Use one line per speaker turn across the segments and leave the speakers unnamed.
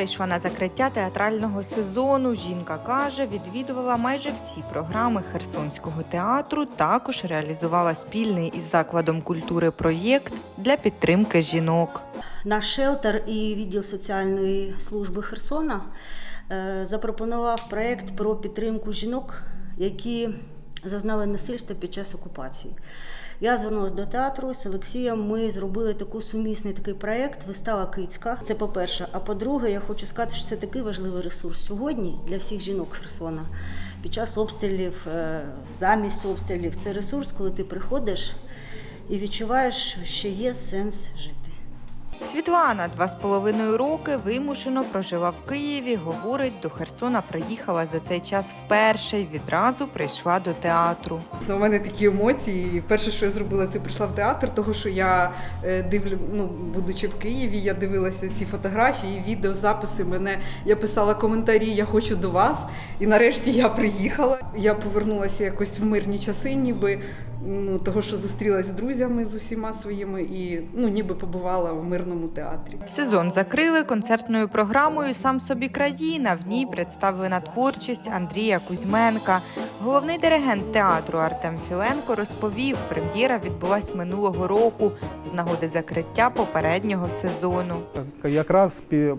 прийшла на закриття театрального сезону. Жінка каже, відвідувала майже всі програми Херсонського театру. Також реалізувала спільний із закладом культури проєкт для підтримки жінок.
Наш шелтер і відділ соціальної служби Херсона е, запропонував проєкт про підтримку жінок, які зазнали насильства під час окупації. Я звернулася до театру з Олексієм. Ми зробили таку сумісний такий проєкт Вистава Кицька. Це по-перше. А по-друге, я хочу сказати, що це такий важливий ресурс сьогодні для всіх жінок Херсона. Під час обстрілів, е, замість обстрілів. Це ресурс, коли ти приходиш і відчуваєш, що ще є сенс жити.
Світлана два з половиною роки вимушено прожила в Києві. Говорить, до Херсона приїхала за цей час вперше і відразу прийшла до театру.
У мене такі емоції. Перше, що я зробила, це прийшла в театр, того що я е, дивлю, ну будучи в Києві, я дивилася ці фотографії, відео, записи. Мене я писала коментарі, я хочу до вас. І нарешті я приїхала. Я повернулася якось в мирні часи, ніби ну того, що зустрілася з друзями з усіма своїми, і ну ніби побувала в мирному театрі.
Сезон закрили концертною програмою Сам собі країна. В ній представлена творчість Андрія Кузьменка. Головний диригент театру Артем Філенко розповів, прем'єра відбулась минулого року з нагоди закриття попереднього сезону.
Якраз пі-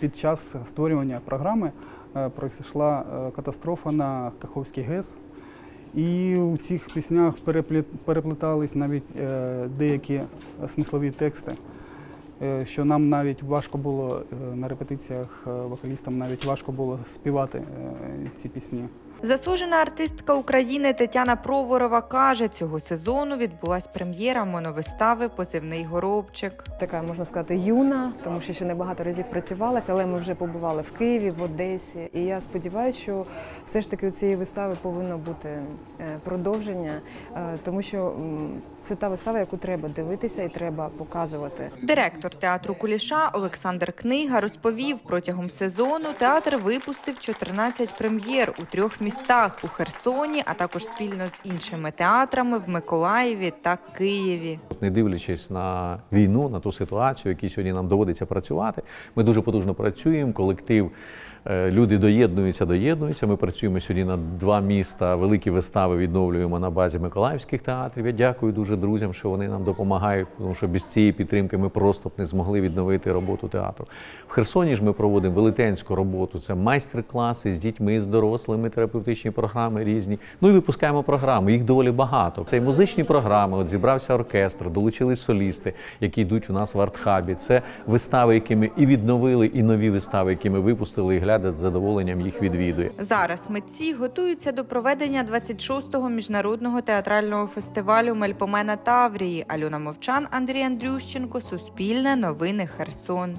під час створювання програми е, пройшла е, катастрофа на Каховський ГЕС. І у цих піснях перепліт- переплетались навіть е, деякі смислові тексти, що нам навіть важко було е, на репетиціях е, вокалістам навіть важко було співати е, ці пісні.
Заслужена артистка України Тетяна Проворова каже, цього сезону відбулась прем'єра моновистави Позивний горобчик.
така, можна сказати, юна, тому що ще не багато разів працювалася, але ми вже побували в Києві, в Одесі. І я сподіваюся, що все ж таки у цієї вистави повинно бути е, продовження, е, тому що це та вистава, яку треба дивитися і треба показувати.
Директор театру Куліша Олександр Книга розповів, протягом сезону театр випустив 14 прем'єр у трьох містах у Херсоні, а також спільно з іншими театрами в Миколаєві та Києві.
Не дивлячись на війну, на ту ситуацію, якій сьогодні нам доводиться працювати, ми дуже потужно працюємо. Колектив, е, люди доєднуються, доєднуються. Ми працюємо сьогодні на два міста. Великі вистави відновлюємо на базі миколаївських театрів. Я дякую дуже друзям, що вони нам допомагають, тому що без цієї підтримки ми просто б не змогли відновити роботу театру. В Херсоні ж ми проводимо велетенську роботу. Це майстер-класи з дітьми, з дорослими, терапевтичні програми різні. Ну і випускаємо програми. Їх доволі багато. Це і музичні програми. От зібрався оркестр, долучились солісти, які йдуть у нас в артхабі. Це вистави, які ми і відновили, і нові вистави, які ми випустили, і глядать з задоволенням їх відвідує.
Зараз митці готуються до проведення 26-го міжнародного театрального фестивалю Мельпомена Таврії. Альона Мовчан, Андрій Андрющенко, Суспільне, Новини Херсон.